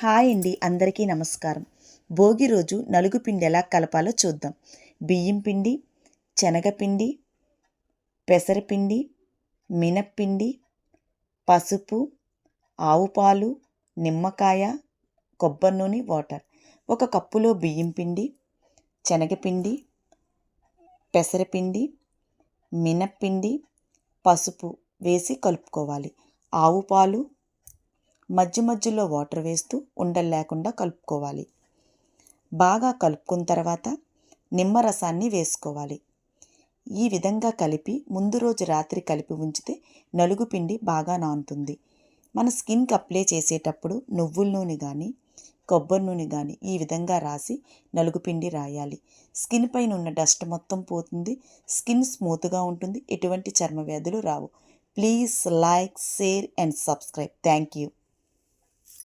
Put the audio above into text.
Hi అండి అందరికీ నమస్కారం. భోగి రోజు నలుగు పిండి ఎలా కలపాలో చూద్దాం. బియ్యం పిండి శనగపిండి పెసరపిండి మినప్పిండి పసుపు ఆవు పాలు నిమ్మకాయ కొబ్బరి నూనె వాటర్. ఒక కప్పులో బియ్యం పిండి శనగపిండి పెసరపిండి మినప్పిండి పసుపు వేసి కలుపుకోవాలి. ఆవు పాలు మధ్య మధ్యలో వాటర్ వేస్తూ ఉండలు లేకుండా కలుపుకోవాలి. బాగా కలుపుకున్న తర్వాత నిమ్మరసాన్ని వేసుకోవాలి. ఈ విధంగా కలిపి ముందు రోజు రాత్రి కలిపి ఉంచితే నలుగు పిండి బాగా నానుతుంది. మన స్కిన్కి అప్లై చేసేటప్పుడు నువ్వుల నూనె కానీ కొబ్బరి నూనె కానీ ఈ విధంగా రాసి నలుగు పిండి రాయాలి. స్కిన్ పైన ఉన్న డస్ట్ మొత్తం పోతుంది. స్కిన్ స్మూత్గా ఉంటుంది. ఎటువంటి చర్మ వ్యాధులు రావు. Please like share and subscribe. Thank you.